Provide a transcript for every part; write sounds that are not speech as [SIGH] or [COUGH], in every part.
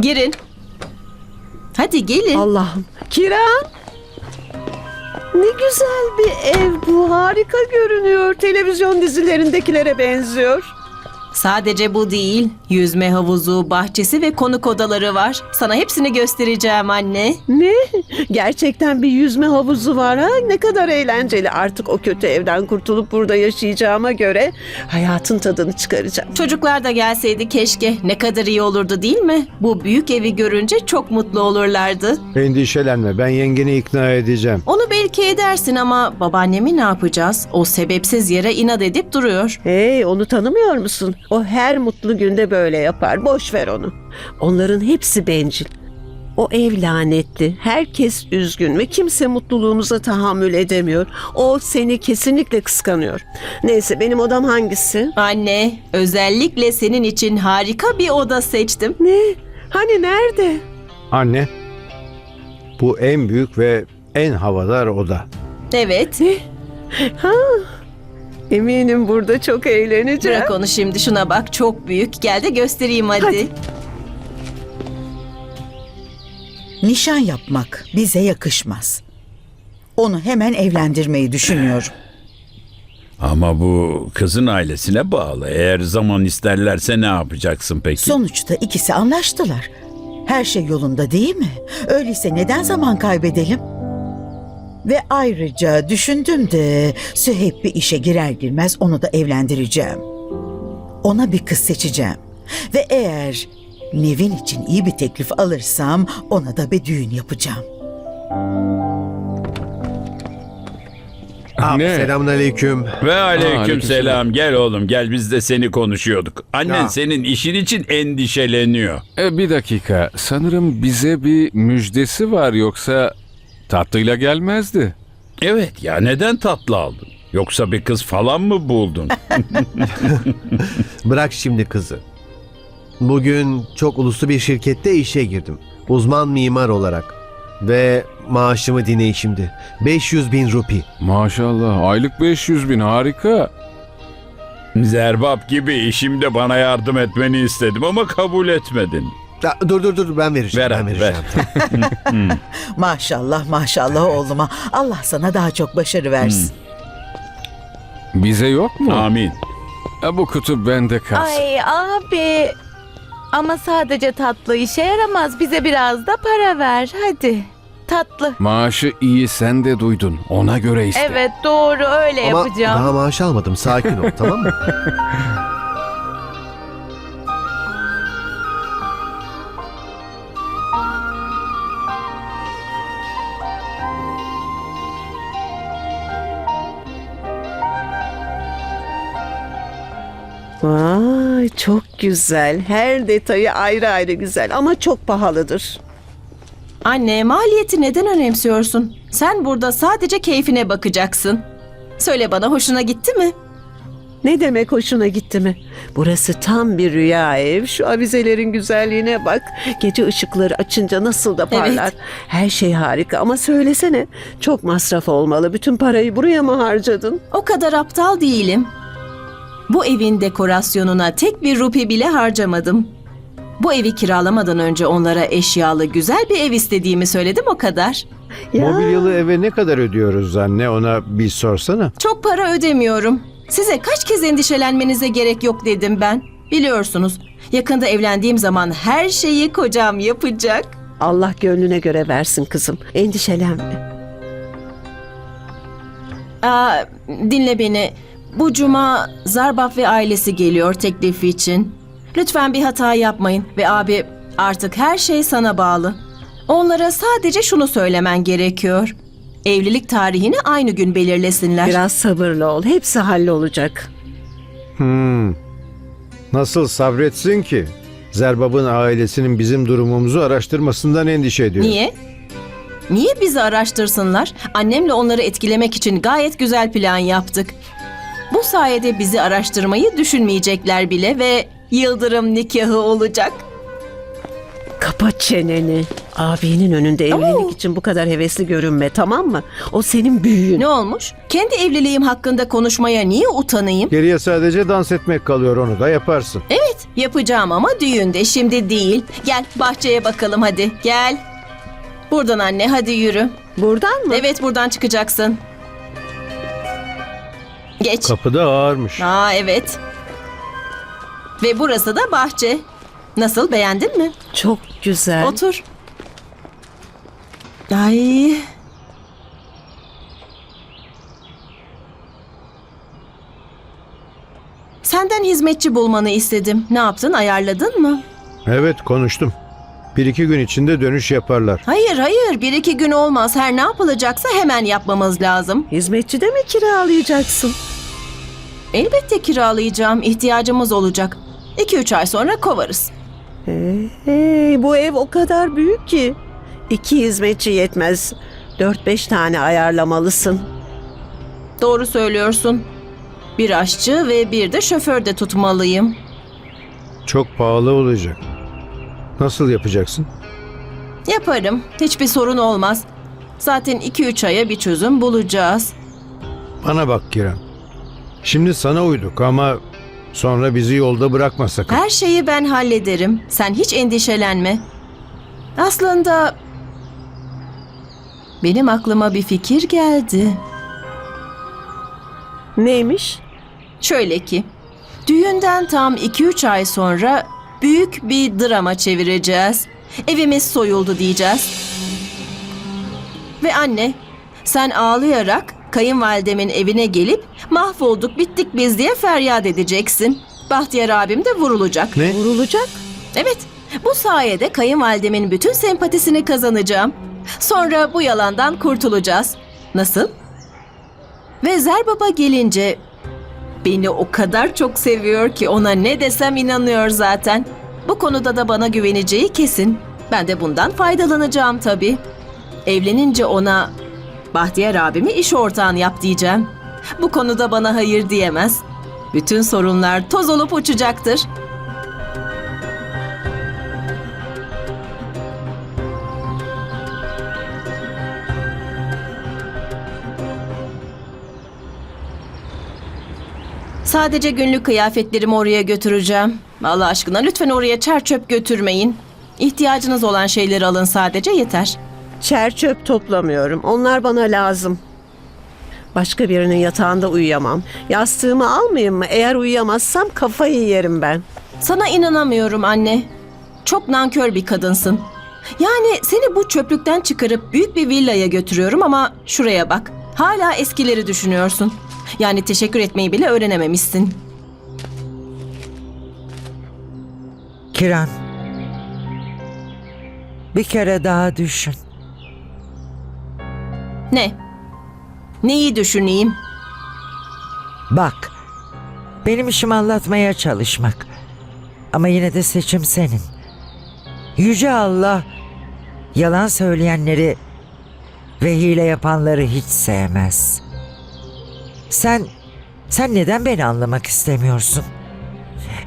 Girin. Hadi gelin. Allah'ım. Kiran. Ne güzel bir ev bu. Harika görünüyor. Televizyon dizilerindekilere benziyor. Sadece bu değil. Yüzme havuzu, bahçesi ve konuk odaları var. Sana hepsini göstereceğim anne. Ne? Gerçekten bir yüzme havuzu var ha? Ne kadar eğlenceli. Artık o kötü evden kurtulup burada yaşayacağıma göre hayatın tadını çıkaracağım. Çocuklar da gelseydi keşke. Ne kadar iyi olurdu değil mi? Bu büyük evi görünce çok mutlu olurlardı. Endişelenme ben yengeni ikna edeceğim. Onu belki edersin ama babaannemi ne yapacağız? O sebepsiz yere inat edip duruyor. Hey onu tanımıyor musun? O her mutlu günde böyle yapar. Boş ver onu. Onların hepsi bencil. O ev lanetli. Herkes üzgün ve kimse mutluluğumuza tahammül edemiyor. O seni kesinlikle kıskanıyor. Neyse benim odam hangisi? Anne, özellikle senin için harika bir oda seçtim. Ne? Hani nerede? Anne bu en büyük ve en havadar oda. Evet. Ha? Eminim burada çok eğleneceğim. Bırak onu şimdi şuna bak çok büyük. Gel de göstereyim hadi. Hadi. Nişan yapmak bize yakışmaz. Onu hemen evlendirmeyi düşünüyorum. [CLEARS THROAT] Ama bu kızın ailesine bağlı. Eğer zaman isterlerse ne yapacaksın peki? Sonuçta ikisi anlaştılar. Her şey yolunda değil mi? Öyleyse neden zaman kaybedelim? Ve ayrıca düşündüm de Süheyb bir işe girer girmez onu da evlendireceğim. Ona bir kız seçeceğim. Ve eğer Nevin için iyi bir teklif alırsam ona da bir düğün yapacağım. Abi, Selamünaleyküm. Ve aleyküm aleykümselam. selam. Gel oğlum gel biz de seni konuşuyorduk. Annen Ya. senin işin için endişeleniyor. E, bir dakika. Sanırım bize bir müjdesi var yoksa tatlıyla gelmezdi. Evet ya neden tatlı aldın? Yoksa bir kız falan mı buldun? [LAUGHS] Bırak şimdi kızı. Bugün çok uluslu bir şirkette işe girdim. Uzman mimar olarak. Ve maaşımı dinleyin şimdi. 500 bin rupi. Maşallah aylık 500 bin harika. Zerbap gibi işimde bana yardım etmeni istedim ama kabul etmedin. Ya, dur dur dur ben vereceğim. Ver ben abi, vereceğim. [LAUGHS] Maşallah maşallah oğluma. Allah sana daha çok başarı versin. Bize yok mu? Amin. E, bu kutu bende kalsın. Ay abi. Ama sadece tatlı işe yaramaz. Bize biraz da para ver. Hadi. Tatlı. Maaşı iyi sen de duydun. Ona göre iste. Evet doğru öyle Ama yapacağım. daha maaş almadım. Sakin ol tamam mı? [LAUGHS] güzel. Her detayı ayrı ayrı güzel ama çok pahalıdır. Anne, maliyeti neden önemsiyorsun? Sen burada sadece keyfine bakacaksın. Söyle bana hoşuna gitti mi? Ne demek hoşuna gitti mi? Burası tam bir rüya ev. Şu avizelerin güzelliğine bak. Gece ışıkları açınca nasıl da parlar. Evet. Her şey harika ama söylesene. Çok masraf olmalı. Bütün parayı buraya mı harcadın? O kadar aptal değilim. Bu evin dekorasyonuna tek bir rupi bile harcamadım. Bu evi kiralamadan önce onlara eşyalı güzel bir ev istediğimi söyledim o kadar. Ya. Mobilyalı eve ne kadar ödüyoruz anne ona bir sorsana. Çok para ödemiyorum. Size kaç kez endişelenmenize gerek yok dedim ben. Biliyorsunuz yakında evlendiğim zaman her şeyi kocam yapacak. Allah gönlüne göre versin kızım. Endişelenme. Aa, dinle beni. Bu cuma Zarbaf ve ailesi geliyor teklifi için. Lütfen bir hata yapmayın ve abi artık her şey sana bağlı. Onlara sadece şunu söylemen gerekiyor. Evlilik tarihini aynı gün belirlesinler. Biraz sabırlı ol. Hepsi hallolacak. Hmm. Nasıl sabretsin ki? Zerbab'ın ailesinin bizim durumumuzu araştırmasından endişe ediyor. Niye? Niye bizi araştırsınlar? Annemle onları etkilemek için gayet güzel plan yaptık. Bu sayede bizi araştırmayı düşünmeyecekler bile ve yıldırım nikahı olacak. Kapa çeneni. Abinin önünde evlilik Oo. için bu kadar hevesli görünme tamam mı? O senin büyüğün. Ne olmuş? Kendi evliliğim hakkında konuşmaya niye utanayım? Geriye sadece dans etmek kalıyor onu da yaparsın. Evet, yapacağım ama düğünde şimdi değil. Gel bahçeye bakalım hadi. Gel. Buradan anne hadi yürü. Buradan mı? Evet buradan çıkacaksın. Geç. Kapıda ağırmış. Aa evet. Ve burası da bahçe. Nasıl beğendin mi? Çok güzel. Otur. Ay. Senden hizmetçi bulmanı istedim. Ne yaptın? Ayarladın mı? Evet konuştum. Bir iki gün içinde dönüş yaparlar. Hayır hayır. Bir iki gün olmaz. Her ne yapılacaksa hemen yapmamız lazım. Hizmetçi de mi kiralayacaksın? [LAUGHS] Elbette kiralayacağım. İhtiyacımız olacak. 2-3 ay sonra kovarız. Hey, bu ev o kadar büyük ki. İki hizmetçi yetmez. Dört beş tane ayarlamalısın. Doğru söylüyorsun. Bir aşçı ve bir de şoför de tutmalıyım. Çok pahalı olacak. Nasıl yapacaksın? Yaparım. Hiçbir sorun olmaz. Zaten 2-3 aya bir çözüm bulacağız. Bana bak Kiran. Şimdi sana uyduk ama sonra bizi yolda bırakma sakın. Her şeyi ben hallederim. Sen hiç endişelenme. Aslında benim aklıma bir fikir geldi. Neymiş? Şöyle ki, düğünden tam 2-3 ay sonra büyük bir drama çevireceğiz. Evimiz soyuldu diyeceğiz. Ve anne, sen ağlayarak kayınvalidemin evine gelip mahvolduk bittik biz diye feryat edeceksin. Bahtiyar abim de vurulacak. Ne? Vurulacak. Evet, bu sayede kayınvalidemin bütün sempatisini kazanacağım. Sonra bu yalandan kurtulacağız. Nasıl? Ve Zerbaba gelince beni o kadar çok seviyor ki ona ne desem inanıyor zaten. Bu konuda da bana güveneceği kesin. Ben de bundan faydalanacağım tabii. Evlenince ona Bahtiyar abimi iş ortağın yap diyeceğim. Bu konuda bana hayır diyemez. Bütün sorunlar toz olup uçacaktır. Sadece günlük kıyafetlerimi oraya götüreceğim. Allah aşkına lütfen oraya çer çöp götürmeyin. İhtiyacınız olan şeyleri alın sadece yeter. Çer çöp toplamıyorum. Onlar bana lazım. Başka birinin yatağında uyuyamam. Yastığımı almayayım mı? Eğer uyuyamazsam kafayı yerim ben. Sana inanamıyorum anne. Çok nankör bir kadınsın. Yani seni bu çöplükten çıkarıp büyük bir villaya götürüyorum ama şuraya bak. Hala eskileri düşünüyorsun. Yani teşekkür etmeyi bile öğrenememişsin. Kiran. Bir kere daha düşün. Ne? Neyi düşüneyim? Bak. Benim işim anlatmaya çalışmak. Ama yine de seçim senin. Yüce Allah yalan söyleyenleri ve hile yapanları hiç sevmez. Sen sen neden beni anlamak istemiyorsun?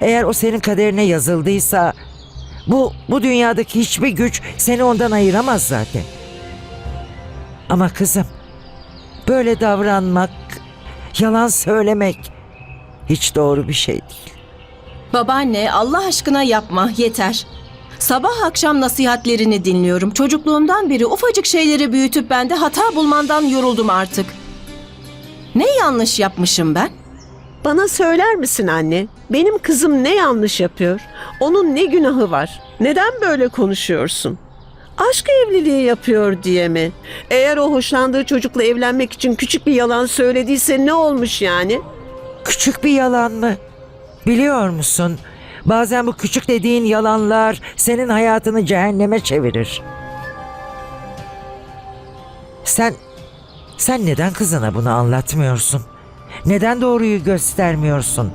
Eğer o senin kaderine yazıldıysa bu bu dünyadaki hiçbir güç seni ondan ayıramaz zaten. Ama kızım böyle davranmak, yalan söylemek hiç doğru bir şey değil. Babaanne Allah aşkına yapma yeter. Sabah akşam nasihatlerini dinliyorum. Çocukluğumdan beri ufacık şeyleri büyütüp ben de hata bulmandan yoruldum artık. Ne yanlış yapmışım ben? Bana söyler misin anne? Benim kızım ne yanlış yapıyor? Onun ne günahı var? Neden böyle konuşuyorsun? Aşk evliliği yapıyor diye mi? Eğer o hoşlandığı çocukla evlenmek için küçük bir yalan söylediyse ne olmuş yani? Küçük bir yalan mı? Biliyor musun? Bazen bu küçük dediğin yalanlar senin hayatını cehenneme çevirir. Sen sen neden kızına bunu anlatmıyorsun? Neden doğruyu göstermiyorsun?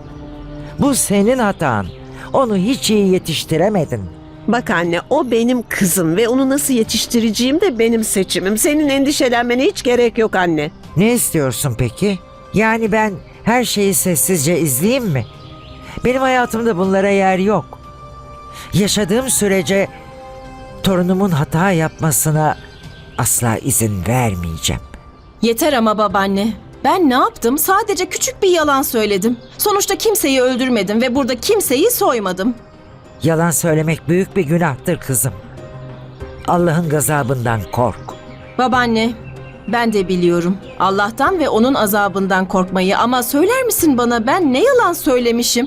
Bu senin hatan. Onu hiç iyi yetiştiremedin. Bak anne o benim kızım ve onu nasıl yetiştireceğim de benim seçimim. Senin endişelenmene hiç gerek yok anne. Ne istiyorsun peki? Yani ben her şeyi sessizce izleyeyim mi? Benim hayatımda bunlara yer yok. Yaşadığım sürece Torunumun hata yapmasına asla izin vermeyeceğim. Yeter ama babaanne. Ben ne yaptım? Sadece küçük bir yalan söyledim. Sonuçta kimseyi öldürmedim ve burada kimseyi soymadım. Yalan söylemek büyük bir günahtır kızım. Allah'ın gazabından kork. Babaanne, ben de biliyorum. Allah'tan ve onun azabından korkmayı ama söyler misin bana ben ne yalan söylemişim?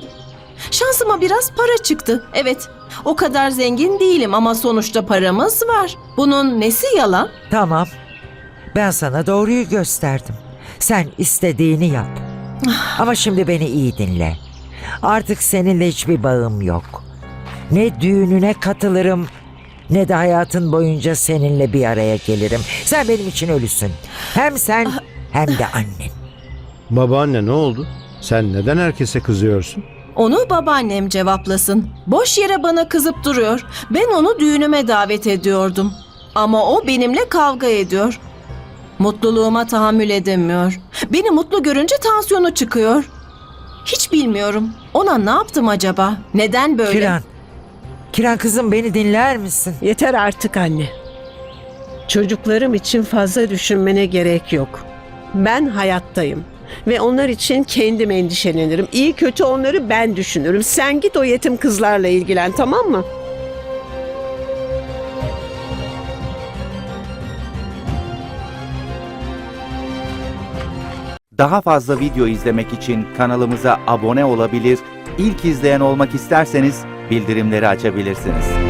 Şansıma biraz para çıktı. Evet, o kadar zengin değilim ama sonuçta paramız var. Bunun nesi yalan? Tamam. Ben sana doğruyu gösterdim. Sen istediğini yap. Ama şimdi beni iyi dinle. Artık seninle hiçbir bağım yok. Ne düğününe katılırım ne de hayatın boyunca seninle bir araya gelirim. Sen benim için ölüsün. Hem sen hem de annen. Babaanne ne oldu? Sen neden herkese kızıyorsun? Onu babaannem cevaplasın. Boş yere bana kızıp duruyor. Ben onu düğünüme davet ediyordum. Ama o benimle kavga ediyor. Mutluluğuma tahammül edemiyor. Beni mutlu görünce tansiyonu çıkıyor. Hiç bilmiyorum. Ona ne yaptım acaba? Neden böyle? Kiran. Kiran kızım beni dinler misin? Yeter artık anne. Çocuklarım için fazla düşünmene gerek yok. Ben hayattayım ve onlar için kendim endişelenirim. İyi kötü onları ben düşünürüm. Sen git o yetim kızlarla ilgilen tamam mı? Daha fazla video izlemek için kanalımıza abone olabilir, ilk izleyen olmak isterseniz bildirimleri açabilirsiniz.